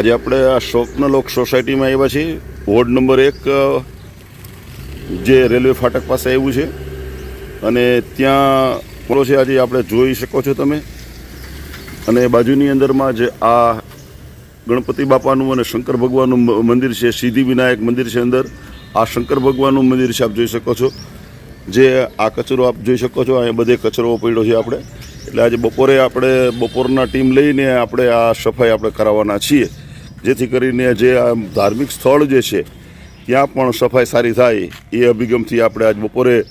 આજે આપણે આ સ્વપ્નલોક સોસાયટીમાં આવ્યા છીએ. વોર્ડ નંબર એક જે રેલવે ફાટક પાસે આવ્યું છે. અને ત્યાં પૂરો છે, આજે આપણે જોઈ શકો છો તમે. અને બાજુની અંદરમાં જે આ ગણપતિ બાપાનું અને શંકર ભગવાનનું મંદિર છે સિદ્ધિ વિનાયક મંદિર છે અંદર. આ શંકર ભગવાનનું મંદિર છે, આપ જોઈ શકો છો. જે આ કચરો આપ જોઈ શકો છો, અહીંયા બધે કચરો પડ્યો છે આપણે. એટલે આજે બપોરે આપણે બપોરના ટીમ લઈને આપણે આ સફાઈ આપણે કરાવવાના છીએ. જેથી કરીને જે આ ધાર્મિક સ્થળ જે છે, ત્યાં પણ સફાઈ સારી થાય. એ અભિગમથી આપણે આજ બપોરે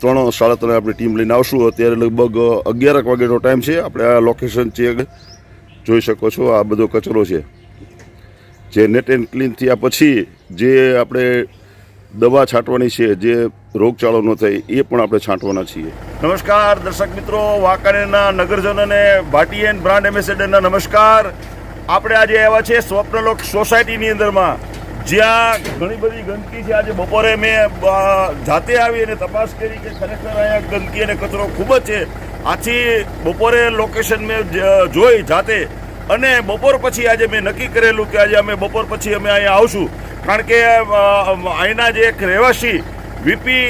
ત્રણ સાડા ત્રણે આપણી ટીમ લઈને આવશું. અત્યારે લગભગ અગિયારક વાગ્યાનો ટાઈમ છે. આપણે આ લોકેશન ચેક જોઈ શકો છો. આ બધો કચરો છે. જે નેટ એન્ડ ક્લીન થયા પછી જે આપણે દવા છાંટવાની છે, જે રોગચાળો ન થાય, એ પણ આપણે છાંટવાના છીએ. નમસ્કાર દર્શક મિત્રો, વાંકાનેરના નગરજનોને ભાટી એન્ડ બ્રાન્ડ એમ્બેસેડરના નમસ્કાર. આપણે આજે આવ્યા છે સ્વપ્નલોક સોસાયટીની અંદરમાં, જ્યાં ઘણી બધી ગંદકી છે. આજે બપોરે મેં જાતે આવી અને તપાસ કરી કે ખરેખર અહીંયા ગંદકી અને કચરો ખૂબ જ છે. આથી બપોરે લોકેશન મેં જોઈ જાતે. અને બપોર પછી આજે મેં નક્કી કરેલું કે આજે અમે બપોર પછી અમે અહીંયા આવશું. કારણ કે અહીંના જે એક રહેવાસી વીપી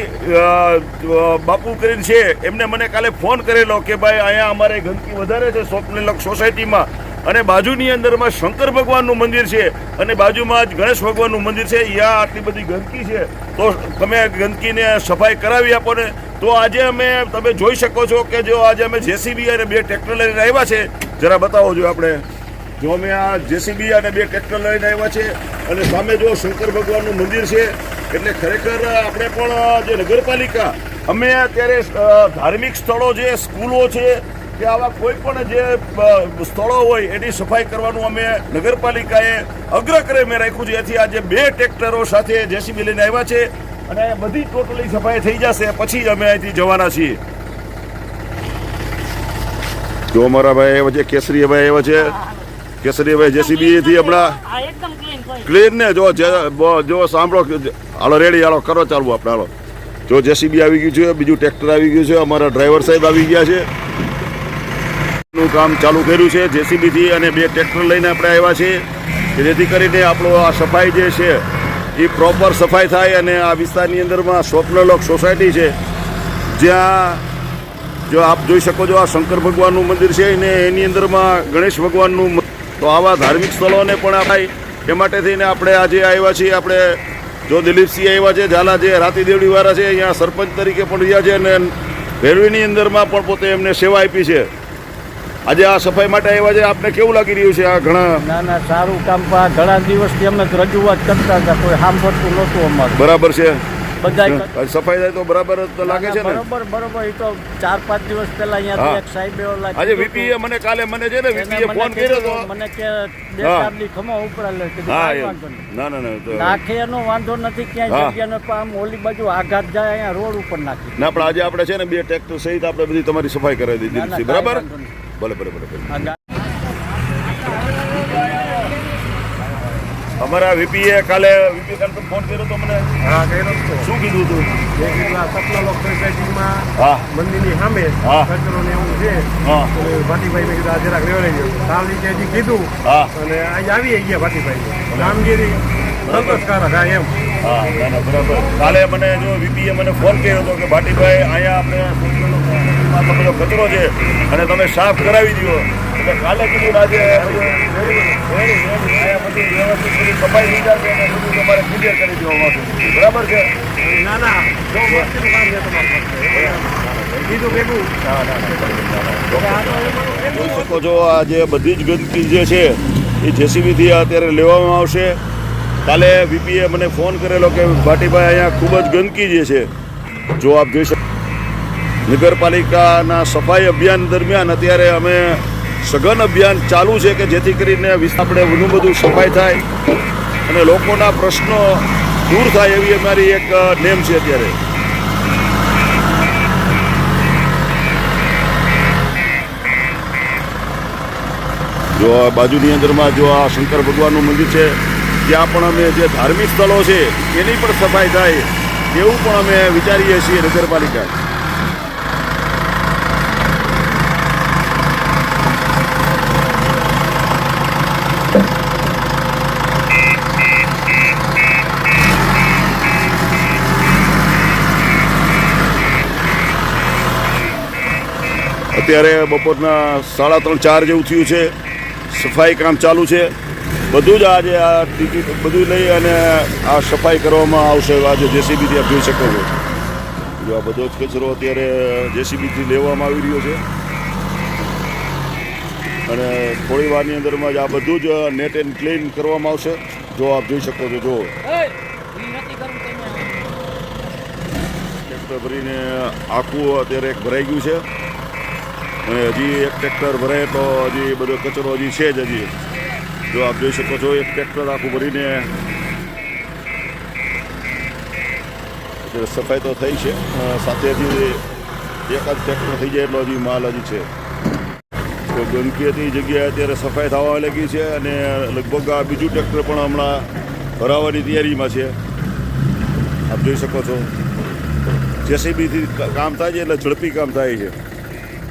બાપુ કરીને છે, એમને મને કાલે ફોન કરેલો કે ભાઈ અહીંયા અમારે ગંદકી વધારે છે સ્વપ્નલક સોસાયટીમાં. અને બાજુની અંદરમાં શંકર ભગવાનનું મંદિર છે. અને બાજુમાં જ ગણેશ ભગવાનનું મંદિર છે. યા આટલી બધી ગંદકી છે. તો તમે ગંદકીને સફાઈ કરાવી આપો ને. તો આજે અમે તમે જોઈ શકો છો કે જો આજે અમે જેસીબી અને બે ટ્રેક્ટર લઈને આવ્યા છે. જરા બતાવો જો આપણે. જો અમે આ જેસીબી અને બે ટ્રેક્ટર લઈને આવ્યા છે અને સામે જો શંકર ભગવાનનું મંદિર છે. એટલે ખરેખર આપણે પણ જે નગરપાલિકા, અમે અત્યારે ધાર્મિક સ્થળો જે સ્કૂલો છે કે આવા કોઈ પણ જે સ્થળો હોય એની સફાઈ કરવાનું અમે નગરપાલિકાએ અગ્રક્રમે મેં રાખ્યું છે. એથી આજે બે ટ્રેક્ટરો સાથે જેસીબી લઈને આવ્યા છે અને બધી ટોટલી સફાઈ થઈ જશે. પછી અમે અહીંથી જવાના છીએ. જો અમારા ભાઈ આવ્યા છે કેસરી ભાઈ આવ્યા છે કેસરી ભાઈ જેસીબી થી હમણાં આ ક્લીન ને જો જો સાંભળો હાલો રેડી હાલો કરો ચાલુ આપણે હાલો. જો જેસીબી આવી ગયું છે બીજું ટ્રેક્ટર આવી ગયું છે અમારા ડ્રાઈવર સાહેબ આવી ગયા છે. નું કામ ચાલુ કર્યું છે, જેસીબીથી અને બે ટ્રેક્ટર લઈને આપણે આવ્યા છીએ. જેથી કરીને આપણો આ સફાઈ જે છે, એ પ્રોપર સફાઈ થાય અને આ વિસ્તારની અંદરમાં સ્વપ્નલોક સોસાયટી છે. જ્યાં જો આપ જોઈ શકો છો, આ શંકર ભગવાનનું મંદિર છે ને એની અંદરમાં ગણેશ ભગવાનનું તો આવા ધાર્મિક સ્થળોને પણ આપાય એ માટે થઈને આપણે આજે આવ્યા છીએ. આપણે જો દિલીપસિંહ આવ્યા છે, ઝાલા જે રાતી દેવડીવાળા છે, અહીંયા સરપંચ તરીકે પણ રહ્યા છે અને રેલવેની અંદરમાં પણ પોતે એમને સેવા આપી છે. આજે આ સફાઈ માટે આવ્યા છે. આપને કેવું લાગી રહ્યું છે આ ઘણા? ના ના સારું કામ. પણ ઘણા દિવસથી અમે રજૂઆત કરતા હતા. કોઈ સાંભળતું નહોતું અમારું. બરાબર છે. બધા સફાઈ થાય તો બરાબર લાગે છે ને? બરોબર બરોબર. એ તો ચાર પાંચ દિવસ પહેલા અહીંયા એક સાહેબ એવો આજે વીપીએ મને કાલે મને છે ને વીપીએ ફોન કર્યો મને કે બે. ખમો ઉપરા લે. હા ના ના ના નાખે એનો વાંધો નથી ક્યાંય. જગ્યાનો આમ ઓલી બાજુ આઘાત જાય અહીંયા રોડ ઉપર નાખી. ના પણ આજે આપણે છે ને બે ટ્રેક્ટર સહિત આપણે બધી તમારી સફાઈ કરાવી દીધી બરાબર? ભલે ભલે ભલે ભલે અમારા વીપીએ કાલે વીપી કાલે તો ફોન કર્યો તો મને? હા કર્યો તો. શું કીધું હતું મેં કીધું આ સપનાલોક સોસાયટીમાં હા. મંદિરની સામે હા. કચરો ને એવું છે. હા. ભાટીભાઈ મેં કીધું આ જરાક લેવડાવી દો. કાલ રીતે હજી કીધું. હા. અને આજે આવી ગયા ભાટીભાઈ. કામગીરી સંતોષકારક હા એમ. હા ના ના બરાબર. કાલે મને જો વીપીએ મને ફોન કર્યો હતો કે ભાટીભાઈ અહીંયા આપણે તો બધો કચરો છે અને તમે સાફ કરાવી દો એટલે કાલે કીધું આજે સફાઈ તમારે બરાબર છે ના ના જોઈ શકો છો આ જે બધી જ ગંદકી જે છે, એ જેસીબીથી અત્યારે લેવામાં આવશે. કાલે વીપીએ મને ફોન કરેલો કે ભાટીભાઈ, અહીંયા ખૂબ જ ગંદકી જે છે, જો આપ જોઈ શકો. નગરપાલિકાના સફાઈ અભિયાન દરમિયાન અત્યારે અમે સઘન અભિયાન ચાલુ છે કે જેથી કરીને આપણે વધુ બધું સફાઈ થાય અને લોકોના પ્રશ્નો દૂર થાય એવી અમારી એક નેમ છે અત્યારે. જો આ બાજુની અંદરમાં જો આ શંકર ભગવાનનું મંદિર છે, ત્યાં પણ અમે જે ધાર્મિક સ્થળો છે, એની પણ સફાઈ થાય, એવું પણ અમે વિચારીએ છીએ નગરપાલિકા અત્યારે બપોરના સાડા ત્રણ ચાર જેવું થયું છે. સફાઈ કામ ચાલુ છે. બધું જ આજે આ ટિકિટ બધું લઈ અને આ સફાઈ કરવામાં આવશે. આજે જેસીબીથી આપ જોઈ શકો છો. જો આ બધો જ કચરો અત્યારે જેસીબીથી લેવામાં આવી રહ્યો છે. અને થોડી વારની અંદરમાં જ આ બધું જ નેટ એન્ડ ક્લીન કરવામાં આવશે. જો આપ જોઈ શકો છો જો. ટ્રેક્ટર ભરીને આખું અત્યારે એક ભરાઈ ગયું છે. અને હજી એક ટ્રેક્ટર ભરાય તો હજી બધો કચરો હજી છે જ હજી. જો આપ જોઈ શકો છો, એક ટ્રેક્ટર આખું ભરીને સફાઈ તો થઈ છે સાથે હજી એકાદ ટ્રેક્ટર થઈ જાય એટલો હજી માલ હજી છે. તો ગંદકી હતી જગ્યાએ અત્યારે સફાઈ થવા લાગી છે અને લગભગ આ બીજું ટ્રેક્ટર પણ હમણાં ભરાવાની તૈયારીમાં છે. આપ જોઈ શકો છો. જેસીબીથી કામ થાય છે એટલે ઝડપી કામ થાય છે.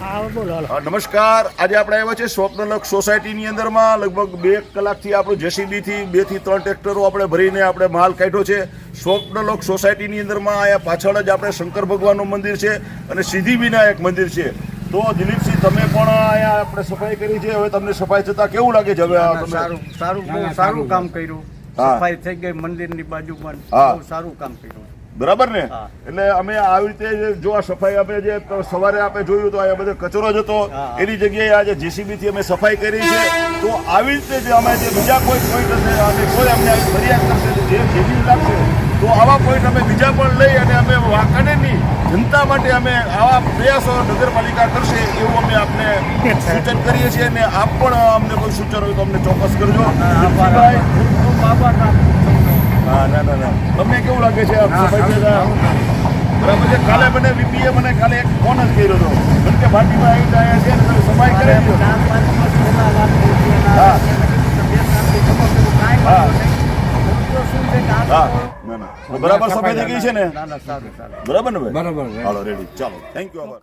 નમસ્કાર. આજે આપણે આવ્યા છે સ્વપ્નલક્ષ સોસાયટીની અંદરમાં. લગભગ બે કલાકથી આપણું જેસીબીથી બેથી ત્રણ ટ્રેક્ટરો આપણે ભરીને આપણે માલ કાઢ્યો છે. સ્વપ્નલોક સોસાયટીની અંદરમાં અહીંયા પાછળ જ આપણે શંકર ભગવાનનું મંદિર છે અને સિદ્ધિ વિનાયક મંદિર છે. તો દિલીપસિંહ તમે પણ અહીંયા આપણે સફાઈ કરી છે. હવે તમને સફાઈ થતા કેવું લાગે છે? હવે સારું સારું સારું કામ કર્યું. સફાઈ થઈ ગઈ મંદિરની બાજુમાં સારું કામ કર્યું. બરાબર ને? એટલે અમે આવી રીતે જો આ સફાઈ આપણે જે સવારે આપણે જોયું તો અહીંયા બધો કચરો જ હતો. એની જગ્યાએ આજે જેસીબી થી અમે સફાઈ કરી છે. તો આવી રીતે જે અમે જે બીજા કોઈ પોઈન્ટ હશે અમે કોઈ અમને ફરિયાદ કરશે જે જેવી લાગશે તો આવા પોઈન્ટ અમે બીજા પણ લઈ અને અમે વાંકાનેરની જનતા માટે અમે આવા પ્રયાસો નગરપાલિકા કરશે એવું અમે આપને સૂચન કરીએ છીએ અને આપ પણ અમને કોઈ સૂચન હોય તો અમને ચોક્કસ કરજો. આભાર તમને. હા ના ના ના. તમને કેવું લાગે છે. બરાબર છે? કાલે મને વીપીએ મને કાલે એક ફોન જ કર્યો હતો. કારણ કે ભાટીમાં આવી ગયા છે ને તમે સફાઈ કરી દો. બરાબર સફાઈ થઈ ગઈ છે ને? બરાબર ને ભાઈ? બરાબર હાલો રેડી ચાલો. થેન્ક યુ આભાર.